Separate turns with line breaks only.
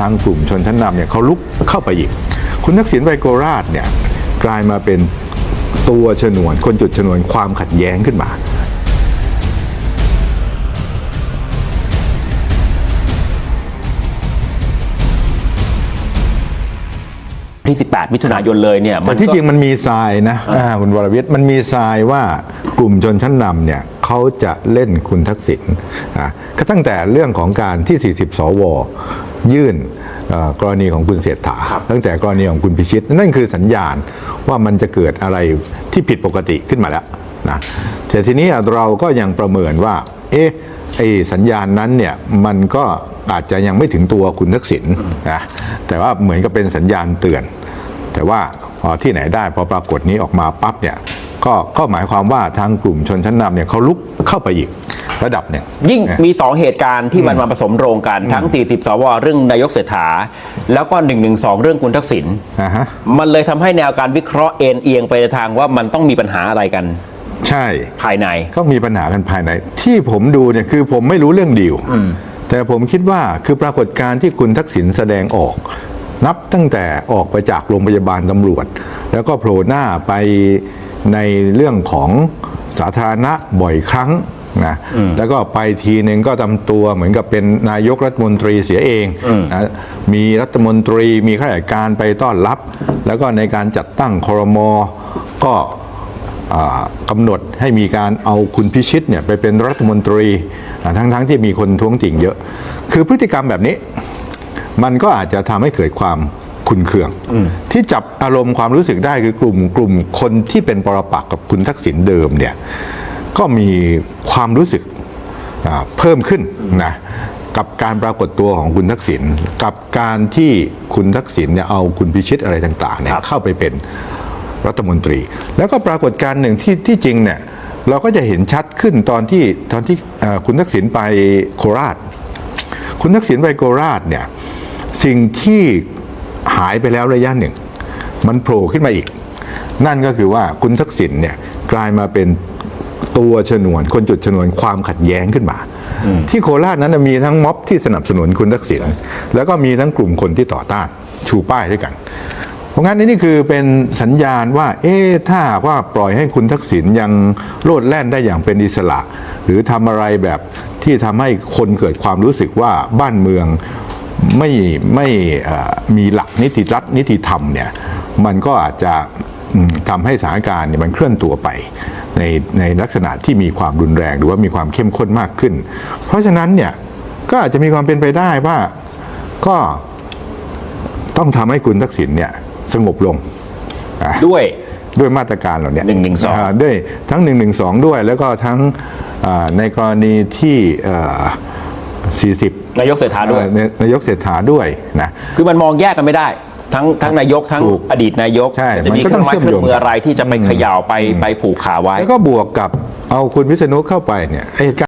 ทางกลุ่มชนชั้นนำเนี่ยเขาลุกเข้าไปอีก คุณทักษิณไปโคราชเนี่ยกลายมาเป็นตัวชนวน คนจุดชนวนความขัดแย้งขึ้นมา
ที่ 18 มิถุนายนเลยเนี่ย
แต่
มัน
ที่
ก็
จริงมันมีทรายนะอ่าคุณวรวิทย์มันมีทรายว่ากลุ่มชนชั้นนำเนี่ยเขาจะเล่นคุณทักษิณอะก็ตั้งแต่เรื่องของการที่ 40 สว ยื่นเอ่อกรณีของคุณเศรษฐาตั้งแต่กรณีของคุณพิชิต นั่นคือสัญญาณว่ามันจะเกิดอะไรที่ผิดปกติขึ้นมาแล้วนะแต่ทีนี้เราก็ยังประเมินว่า เอ๊ะไอสัญญาณนั้นเนี่ยมันก็อาจจะยังไม่ถึงตัวคุณทักษิณนะแต่ว่าเหมือนกับเป็นสัญญาณเตือน แต่ว่าพอที่ไหนได้พอปรากฏนี้ออกมาปั๊บเนี่ยก็ก็หมายความว่าทางกลุ่มชนชั้นนำเนี่ยเขาลุกเข้าไปอีก ระดับหนึ่ง
ยิ่ง
นะ
มี 2 เหตุการณ์ที่มันมาผสมโรงกันทั้ง 40 สว เรื่องนายกเศรษฐา แล้วก็112เรื่องคุณทักษิณ
อ่าฮะ
มันเลยทำให้แนวการวิเคราะห์เอ็นเอียงไปในทางว่ามันต้องมีปัญหาอะไรกัน
ใช่
ภายใน
ก็มีปัญหากันภายใน ที่ผมดูเนี่ยคือผมไม่รู้เรื่องดีลแต่ผมคิดว่าคือปรากฏการณ์ที่คุณทักษิณแสดงออก นับตั้งแต่ออกไปจากโรงพยาบาลตำรวจ แล้วก็โผล่หน้าไปในเรื่องของสาธารณะบ่อยครั้ง นะแล้วก็ไปทีหนึ่งก็ทำตัวเหมือนกับเป็นนายกรัฐมนตรีเสียเองนะมีรัฐมนตรีมีข้าราชการไปต้อนรับ แล้วก็ในการจัดตั้งครมก็อ่ากำหนดให้มีการเอาคุณพิชิตเนี่ยไปเป็นรัฐมนตรีอ่าทั้งๆที่มีคนท้วงติ่งเยอะ คือพฤติกรรมแบบนี้ มันก็อาจจะทำให้เกิดความขุนเคืองที่จับอารมณ์ความรู้สึกได้คือกลุ่มกลุ่มคนที่เป็นปรปักษ์กับคุณทักษิณเดิมเนี่ย ก็มีความรู้สึกอ่าเพิ่มขึ้นนะกับการปรากฏตัวของคุณทักษิณกับการที่คุณทักษิณเนี่ยเอาคุณพิชิตอะไรต่างๆเนี่ย
ครับ
เข้าไปเป็นรัฐมนตรี แล้วก็ปรากฏการณ์หนึ่งที่ที่จริงเนี่ยเราก็จะเห็นชัดขึ้นตอนที่ตอนที่เอ่อคุณทักษิณไปโคราช คุณทักษิณไปโคราชเนี่ยสิ่งที่หายไปแล้วระยะหนึ่ง มันโผล่ขึ้นมาอีก นั่นก็คือว่าคุณทักษิณเนี่ยกลายมาเป็น ตัวชนวน คนจุดชนวนความขัดแย้งขึ้นมา ที่โคราชนั้นนะมีทั้งม็อบที่สนับสนุนคุณทักษิณแล้วก็มีทั้งกลุ่มคนที่ต่อต้านชูป้ายด้วยกัน เพราะงั้นนี่คือเป็นสัญญาณว่า เอ๊ะถ้าหากว่าปล่อยให้คุณทักษิณยังโลดแล่นได้อย่างเป็นอิสระ หรือทำอะไรแบบที่ทำให้คนเกิดความรู้สึกว่าบ้านเมืองไม่ไม่เอ่อมีหลักนิติรัฐนิติธรรมเนี่ยมันก็อาจจะอืมทำให้สถานการณ์เนี่ยมันเคลื่อนตัวไป ในในลักษณะที่มีความรุนแรงหรือว่ามีความเข้มข้นมากขึ้น เพราะฉะนั้นเนี่ยก็อาจจะมีความเป็นไปได้ว่าก็ต้องทำให้คุณทักษิณเนี่ยสงบลงอะ
ด้วย
ด้วยมาตรการเหล่านี้
112า
ด้วยทั้ง112ด้วย แล้วก็ทั้งอ่าในกรณีที่เอ่อ40
นายกเศรษฐาด้วย
เอ่อนายกเศรษฐาด้วยนะ
คือมันมองแยกกันไม่ได้ ทั้งทั้งนายกทั้ง
ถูก
อดีตนายก
ใช่
จะมี
มัน
เค
ก็
รื่
ต้
อ
อง
งไม้
เชื่อม
เครื่
โย
องง มืออะไรที่จะไปเขย่าไปไปผูกขาไว้
แล้วก็บวกกับเอาคุณวิษณุเข้าไปเนี่ยไอ้เหตุการณ์